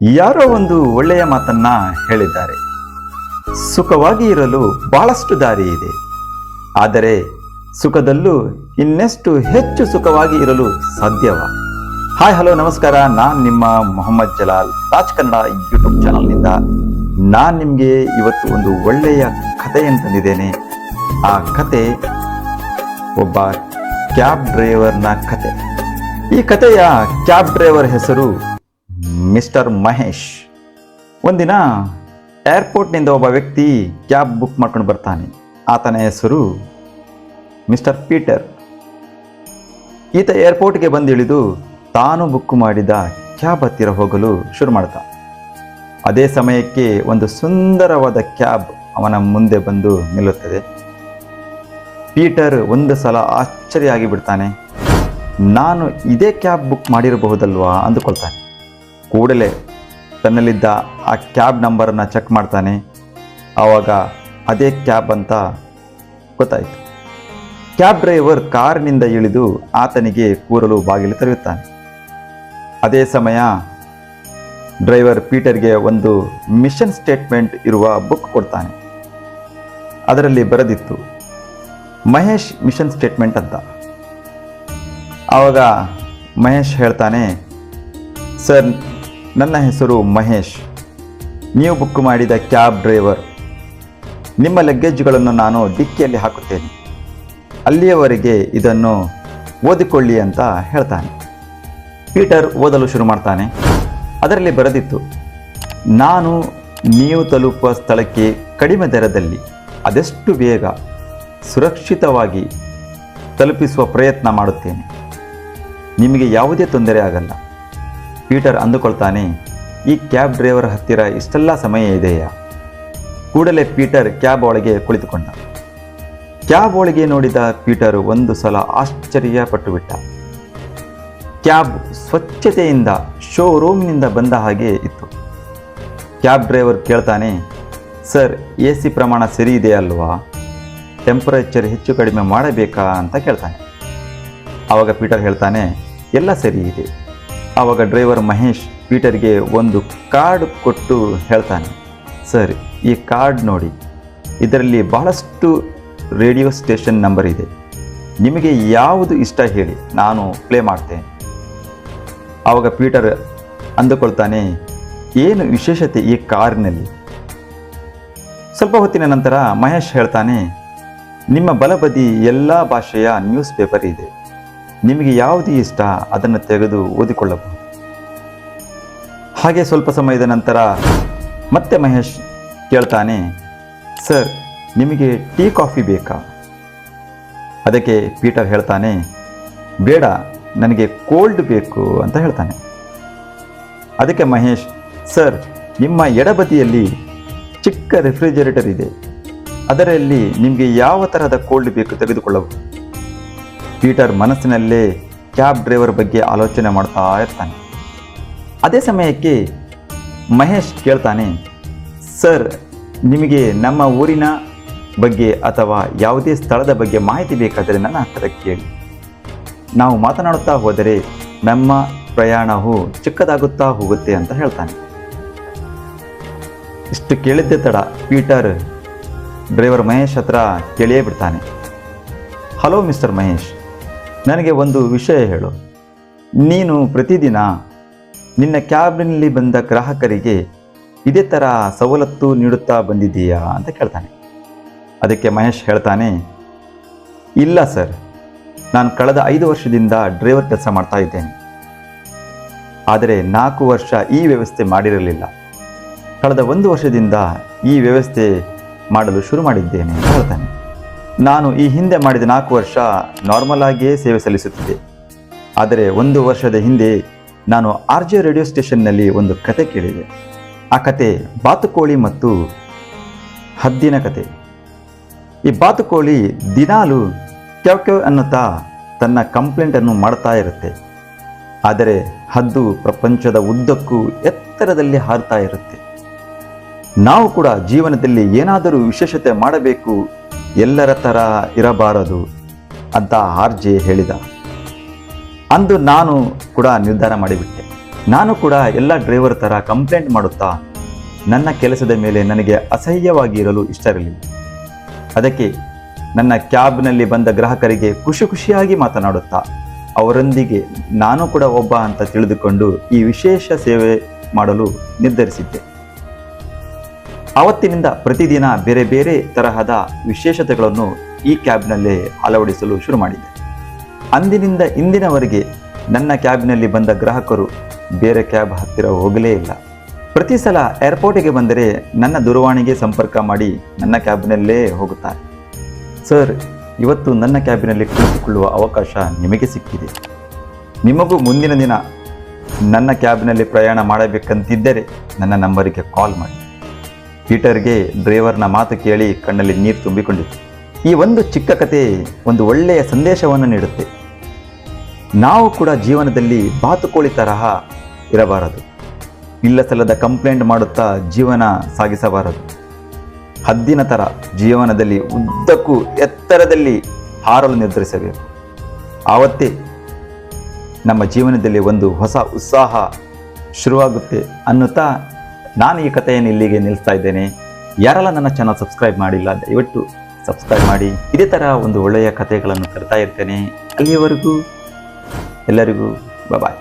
ಯಾರೋ ಒಂದು ಒಳ್ಳೆಯ ಮಾತನ್ನ ಹೇಳಿದ್ದಾರೆ. ಸುಖವಾಗಿ ಇರಲು ಬಹಳಷ್ಟು ದಾರಿ ಇದೆ. ಆದರೆ ಸುಖದಲ್ಲೂ ಇನ್ನೆಷ್ಟು ಹೆಚ್ಚು ಸುಖವಾಗಿ ಇರಲು ಸಾಧ್ಯವ? ಹಾಯ್, ಹಲೋ, ನಮಸ್ಕಾರ. ನಾನು ನಿಮ್ಮ ಮೊಹಮ್ಮದ್ ಜಲಾಲ್ ರಾಜ್ ಕನ್ನಡ ಯೂಟ್ಯೂಬ್ ಚಾನಲ್ನಿಂದ ನಾನು ನಿಮಗೆ ಇವತ್ತು ಒಂದು ಒಳ್ಳೆಯ ಕಥೆಯನ್ನು ತಂದಿದ್ದೇನೆ ಆ ಕತೆ ಒಬ್ಬ ಕ್ಯಾಬ್ ಡ್ರೈವರ್ನ ಕತೆ ಈ ಕಥೆಯ ಕ್ಯಾಬ್ ಡ್ರೈವರ್ ಹೆಸರು ಮಿಸ್ಟರ್ ಮಹೇಶ್. ಒಂದಿನ ಏರ್ಪೋರ್ಟ್ನಿಂದ ಒಬ್ಬ ವ್ಯಕ್ತಿ ಕ್ಯಾಬ್ ಬುಕ್ ಮಾಡ್ಕೊಂಡು ಬರ್ತಾನೆ. ಆತನ ಹೆಸರು ಮಿಸ್ಟರ್ ಪೀಟರ್. ಈತ ಏರ್ಪೋರ್ಟ್ಗೆ ಬಂದು ಇಳಿದು ತಾನು ಬುಕ್ ಮಾಡಿದ ಕ್ಯಾಬ್ ಹತ್ತಿರ ಹೋಗಲು ಶುರು ಮಾಡ್ತ ಅದೇ ಸಮಯಕ್ಕೆ ಒಂದು ಸುಂದರವಾದ ಕ್ಯಾಬ್ ಅವನ ಮುಂದೆ ಬಂದು ನಿಲ್ಲುತ್ತದೆ. ಪೀಟರ್ ಒಂದು ಸಲ ಆಶ್ಚರ್ಯ ಆಗಿಬಿಡ್ತಾನೆ. ನಾನು ಇದೇ ಕ್ಯಾಬ್ ಬುಕ್ ಮಾಡಿರಬಹುದಲ್ವಾ ಅಂದುಕೊಳ್ತಾನೆ. ಕೂಡಲೇ ತನ್ನಲ್ಲಿದ್ದ ಆ ಕ್ಯಾಬ್ ನಂಬರನ್ನು ಚೆಕ್ ಮಾಡ್ತಾನೆ. ಆವಾಗ ಅದೇ ಕ್ಯಾಬ್ ಅಂತ ಗೊತ್ತಾಯಿತು. ಕ್ಯಾಬ್ ಡ್ರೈವರ್ ಕಾರಿನಿಂದ ಇಳಿದು ಆತನಿಗೆ ಕೂರಲು ಬಾಗಿಲು ತೆರೆಯುತ್ತಾನೆ. ಅದೇ ಸಮಯ ಡ್ರೈವರ್ ಪೀಟರ್ಗೆ ಒಂದು ಮಿಷನ್ ಸ್ಟೇಟ್ಮೆಂಟ್ ಇರುವ ಬುಕ್ ಕೊಡ್ತಾನೆ. ಅದರಲ್ಲಿ ಬರೆದಿತ್ತು, ಮಹೇಶ್ ಮಿಷನ್ ಸ್ಟೇಟ್ಮೆಂಟ್ ಅಂತ. ಆವಾಗ ಮಹೇಶ್ ಹೇಳ್ತಾನೆ, ಸರ್ ನನ್ನ ಹೆಸರು ಮಹೇಶ್. ನೀವು ಬುಕ್ ಮಾಡಿದ ಕ್ಯಾಬ್ ಡ್ರೈವರ್ ನಿಮ್ಮ ಲಗೇಜ್ಗಳನ್ನು ನಾನು ಡಿಕ್ಕಿಯಲ್ಲಿ ಹಾಕುತ್ತೇನೆ. ಅಲ್ಲಿಯವರೆಗೆ ಇದನ್ನು ಓದಿಕೊಳ್ಳಿ ಅಂತ ಹೇಳ್ತಾನೆ. ಪೀಟರ್ ಓದಲು ಶುರು ಮಾಡ್ತಾನೆ. ಅದರಲ್ಲಿ ಬರೆದಿತ್ತು, ನಾನು ನೀವು ತಲುಪುವ ಸ್ಥಳಕ್ಕೆ ಕಡಿಮೆ ದರದಲ್ಲಿ ಅದೆಷ್ಟು ಬೇಗ ಸುರಕ್ಷಿತವಾಗಿ ತಲುಪಿಸುವ ಪ್ರಯತ್ನ ಮಾಡುತ್ತೇನೆ. ನಿಮಗೆ ಯಾವುದೇ ತೊಂದರೆ ಆಗಲ್ಲ. ಪೀಟರ್ ಅಂದುಕೊಳ್ತಾನೆ, ಈ ಕ್ಯಾಬ್ ಡ್ರೈವರ್ ಹತ್ತಿರ ಇಷ್ಟೆಲ್ಲ ಸಮಯ ಇದೆಯಾ? ಕೂಡಲೇ ಪೀಟರ್ ಕ್ಯಾಬ್ ಒಳಗೆ ಕುಳಿತುಕೊಂಡ. ಕ್ಯಾಬ್ ಒಳಗೆ ನೋಡಿದ ಪೀಟರ್ ಒಂದು ಸಲ ಆಶ್ಚರ್ಯ ಪಟ್ಟುಬಿಟ್ಟ ಕ್ಯಾಬ್ ಸ್ವಚ್ಛತೆಯಿಂದ ಶೋರೂಮ್ನಿಂದ ಬಂದ ಹಾಗೆ ಇತ್ತು. ಕ್ಯಾಬ್ ಡ್ರೈವರ್ ಕೇಳ್ತಾನೆ, ಸರ್, ಎ ಸಿ ಪ್ರಮಾಣ ಸರಿ ಇದೆ ಅಲ್ವಾ? ಟೆಂಪರೇಚರ್ ಹೆಚ್ಚು ಕಡಿಮೆ ಮಾಡಬೇಕಾ? ಅಂತ ಕೇಳ್ತಾನೆ. ಆವಾಗ ಪೀಟರ್ ಹೇಳ್ತಾನೆ, ಎಲ್ಲ ಸರಿ ಇದೆ. ಆವಾಗ ಡ್ರೈವರ್ ಮಹೇಶ್ ಪೀಟರ್ಗೆ ಒಂದು ಕಾರ್ಡ್ ಕೊಟ್ಟು ಹೇಳ್ತಾನೆ, ಸರ್, ಈ ಕಾರ್ಡ್ ನೋಡಿ, ಇದರಲ್ಲಿ ಬಹಳಷ್ಟು ರೇಡಿಯೋ ಸ್ಟೇಷನ್ ನಂಬರ್ ಇದೆ. ನಿಮಗೆ ಯಾವುದು ಇಷ್ಟ ಹೇಳಿ, ನಾನು ಪ್ಲೇ ಮಾಡ್ತೇನೆ. ಆವಾಗ ಪೀಟರ್ ಅಂದುಕೊಳ್ತಾನೆ, ಏನು ವಿಶೇಷತೆ ಈ ಕಾರಿನಲ್ಲಿ? ಸ್ವಲ್ಪ ಹೊತ್ತಿನ ನಂತರ ಮಹೇಶ್ ಹೇಳ್ತಾನೆ, ನಿಮ್ಮ ಬಲಬದಿ ಎಲ್ಲ ಭಾಷೆಯ ನ್ಯೂಸ್ ಪೇಪರ್ ಇದೆ. ನಿಮಗೆ ಯಾವುದು ಇಷ್ಟ, ಅದನ್ನು ತೆಗೆದು ಓದಿಕೊಳ್ಳಬಹುದು. ಹಾಗೆ ಸ್ವಲ್ಪ ಸಮಯದ ನಂತರ ಮತ್ತೆ ಮಹೇಶ್ ಕೇಳ್ತಾನೆ, ಸರ್, ನಿಮಗೆ ಟೀ ಕಾಫಿ ಬೇಕಾ? ಅದಕ್ಕೆ ಪೀಟರ್ ಹೇಳ್ತಾನೆ, ಬೇಡ, ನನಗೆ ಕೋಲ್ಡ್ ಬೇಕು, ಅಂತ ಹೇಳ್ತಾನೆ. ಅದಕ್ಕೆ ಮಹೇಶ್, ಸರ್, ನಿಮ್ಮ ಎಡಬದಿಯಲ್ಲಿ ಚಿಕ್ಕ ರೆಫ್ರಿಜರೇಟರ್ ಇದೆ. ಅದರಲ್ಲಿ ನಿಮಗೆ ಯಾವ ತರಹದ ಕೋಲ್ಡ್ ಬೇಕು ತೆಗೆದುಕೊಳ್ಳಬಹುದು? ಪೀಟರ್ ಮನಸ್ಸಿನಲ್ಲೇ ಕ್ಯಾಬ್ ಡ್ರೈವರ್ ಬಗ್ಗೆ ಆಲೋಚನೆ ಮಾಡ್ತಾ ಇರ್ತಾನೆ. ಅದೇ ಸಮಯಕ್ಕೆ ಮಹೇಶ್ ಕೇಳ್ತಾನೆ, ಸರ್, ನಿಮಗೆ ನಮ್ಮ ಊರಿನ ಬಗ್ಗೆ ಅಥವಾ ಯಾವುದೇ ಸ್ಥಳದ ಬಗ್ಗೆ ಮಾಹಿತಿ ಬೇಕಾದರೆ ನನ್ನ ಹತ್ತಿರ ಕೇಳಿ. ನಾವು ಮಾತನಾಡುತ್ತಾ ಹೋದರೆ ನಮ್ಮ ಪ್ರಯಾಣವು ಚಿಕ್ಕದಾಗುತ್ತಾ ಹೋಗುತ್ತೆ ಅಂತ ಹೇಳ್ತಾನೆ. ಇಷ್ಟು ಕೇಳಿದ್ದೆ ತಡ ಪೀಟರ್ ಡ್ರೈವರ್ ಮಹೇಶ್ ಹತ್ರ ಕೇಳಿಯೇ ಬಿಡ್ತಾನೆ. ಹಲೋ ಮಿಸ್ಟರ್ ಮಹೇಶ್ ನನಗೆ ಒಂದು ವಿಷಯ ಹೇಳು. ನೀನು ಪ್ರತಿದಿನ ನಿನ್ನ ಕ್ಯಾಬ್ನಲ್ಲಿ ಬಂದ ಗ್ರಾಹಕರಿಗೆ ಇದೇ ಥರ ಸವಲತ್ತು ನೀಡುತ್ತಾ ಬಂದಿದ್ದೀಯಾ ಅಂತ ಕೇಳ್ತಾನೆ. ಅದಕ್ಕೆ ಮಹೇಶ್ ಹೇಳ್ತಾನೆ, ಇಲ್ಲ ಸರ್, ನಾನು ಕಳೆದ ಐದು ವರ್ಷದಿಂದ ಡ್ರೈವರ್ ಕೆಲಸ ಮಾಡ್ತಾ ಇದ್ದೇನೆ. ಆದರೆ ನಾಲ್ಕು ವರ್ಷ ಈ ವ್ಯವಸ್ಥೆ ಮಾಡಿರಲಿಲ್ಲ. ಕಳೆದ ಒಂದು ವರ್ಷದಿಂದ ಈ ವ್ಯವಸ್ಥೆ ಮಾಡಲು ಶುರು ಮಾಡಿದ್ದೇನೆ ಅಂತ ಹೇಳ್ತಾನೆ. ನಾನು ಈ ಹಿಂದೆ ಮಾಡಿದ ನಾಲ್ಕು ವರ್ಷ ನಾರ್ಮಲ್ ಆಗಿಯೇ ಸೇವೆ ಸಲ್ಲಿಸುತ್ತಿದೆ ಆದರೆ ಒಂದು ವರ್ಷದ ಹಿಂದೆ ನಾನು ಆರ್ ಜೆ ರೇಡಿಯೋ ಸ್ಟೇಷನ್ನಲ್ಲಿ ಒಂದು ಕತೆ ಕೇಳಿದೆ. ಆ ಕತೆ ಬಾತುಕೋಳಿ ಮತ್ತು ಹದ್ದಿನ ಕತೆ. ಈ ಬಾತುಕೋಳಿ ದಿನಾಲು ಕ್ಯವ್ ಕ್ಯವ್ ಅನ್ನುತ್ತಾ ತನ್ನ ಕಂಪ್ಲೇಂಟನ್ನು ಮಾಡ್ತಾ ಇರುತ್ತೆ. ಆದರೆ ಹದ್ದು ಪ್ರಪಂಚದ ಉದ್ದಕ್ಕೂ ಎತ್ತರದಲ್ಲಿ ಹಾರ್ತಾ ಇರುತ್ತೆ. ನಾವು ಕೂಡ ಜೀವನದಲ್ಲಿ ಏನಾದರೂ ವಿಶೇಷತೆ ಮಾಡಬೇಕು ಎಲ್ಲರ ಥರ ಇರಬಾರದು ಅಂತ ಆರ್ ಜೆ ಹೇಳಿದ. ಅಂದು ನಾನು ಕೂಡ ನಿರ್ಧಾರ ಮಾಡಿಬಿಟ್ಟೆ. ನಾನು ಕೂಡ ಎಲ್ಲ ಡ್ರೈವರ್ ಥರ ಕಂಪ್ಲೇಂಟ್ ಮಾಡುತ್ತಾ ನನ್ನ ಕೆಲಸದ ಮೇಲೆ ನನಗೆ ಅಸಹ್ಯವಾಗಿ ಇರಲು ಇಷ್ಟವಿರಲಿಲ್ಲ ಅದಕ್ಕೆ ನನ್ನ ಕ್ಯಾಬ್ನಲ್ಲಿ ಬಂದ ಗ್ರಾಹಕರಿಗೆ ಖುಷಿ ಖುಷಿಯಾಗಿ ಮಾತನಾಡುತ್ತಾ ಅವರೊಂದಿಗೆ ನಾನು ಕೂಡ ಒಬ್ಬ ಅಂತ ತಿಳಿದುಕೊಂಡು ಈ ವಿಶೇಷ ಸೇವೆ ಮಾಡಲು ನಿರ್ಧರಿಸಿದ್ದೆ. ಆವತ್ತಿನಿಂದ ಪ್ರತಿದಿನ ಬೇರೆ ಬೇರೆ ತರಹದ ವಿಶೇಷತೆಗಳನ್ನು ಈ ಕ್ಯಾಬ್ನಲ್ಲೇ ಅಳವಡಿಸಲು ಶುರು ಮಾಡಿದೆ. ಅಂದಿನಿಂದ ಇಂದಿನವರೆಗೆ ನನ್ನ ಕ್ಯಾಬ್ನಲ್ಲಿ ಬಂದ ಗ್ರಾಹಕರು ಬೇರೆ ಕ್ಯಾಬ್ ಹತ್ತಿರ ಹೋಗಲೇ ಇಲ್ಲ. ಪ್ರತಿ ಸಲ ಏರ್ಪೋರ್ಟಿಗೆ ಬಂದರೆ ನನ್ನ ದೂರವಾಣಿಗೆ ಸಂಪರ್ಕ ಮಾಡಿ ನನ್ನ ಕ್ಯಾಬ್ನಲ್ಲೇ ಹೋಗುತ್ತಾರೆ. ಸರ್, ಇವತ್ತು ನನ್ನ ಕ್ಯಾಬಿನಲ್ಲಿ ಕುಳಿತುಕೊಳ್ಳುವ ಅವಕಾಶ ನಿಮಗೆ ಸಿಕ್ಕಿದೆ. ನಿಮಗೂ ಮುಂದಿನ ದಿನ ನನ್ನ ಕ್ಯಾಬ್ನಲ್ಲಿ ಪ್ರಯಾಣ ಮಾಡಬೇಕಂತಿದ್ದರೆ ನನ್ನ ನಂಬರಿಗೆ ಕಾಲ್ ಮಾಡಿ. ಪೀಟರ್ಗೆ ಡ್ರೈವರ್ನ ಮಾತು ಕೇಳಿ ಕಣ್ಣಲ್ಲಿ ನೀರು ತುಂಬಿಕೊಂಡಿತು ಈ ಒಂದು ಚಿಕ್ಕ ಕತೆ ಒಂದು ಒಳ್ಳೆಯ ಸಂದೇಶವನ್ನು ನೀಡುತ್ತೆ. ನಾವು ಕೂಡ ಜೀವನದಲ್ಲಿ ಬಾತುಕೋಳಿ ತರಹ ಇರಬಾರದು. ಇಲ್ಲ ಸಲ್ಲದ ಕಂಪ್ಲೇಂಟ್ ಮಾಡುತ್ತಾ ಜೀವನ ಸಾಗಿಸಬಾರದು. ಹದ್ದಿನ ಥರ ಜೀವನದಲ್ಲಿ ಉದ್ದಕ್ಕೂ ಎತ್ತರದಲ್ಲಿ ಹಾರಲು ನಿರ್ಧರಿಸಬೇಕು. ಆವತ್ತೇ ನಮ್ಮ ಜೀವನದಲ್ಲಿ ಒಂದು ಹೊಸ ಉತ್ಸಾಹ ಶುರುವಾಗುತ್ತೆ ಅನ್ನುತ್ತಾ ನಾನು ಈ ಕಥೆಯನ್ನು ಇಲ್ಲಿಗೆ ನಿಲ್ಲಿಸ್ತಾ ಇದ್ದೇನೆ. ಯಾರೆಲ್ಲ ನನ್ನ ಚಾನಲ್ ಸಬ್ಸ್ಕ್ರೈಬ್ ಮಾಡಿಲ್ಲ, ದಯವಿಟ್ಟು ಸಬ್ಸ್ಕ್ರೈಬ್ ಮಾಡಿ. ಇದೇ ಥರ ಒಂದು ಒಳ್ಳೆಯ ಕಥೆಗಳನ್ನು ತರ್ತಾ ಇರ್ತೇನೆ. ಅಲ್ಲಿಯವರೆಗೂ ಎಲ್ಲರಿಗೂ ಬಾಯ್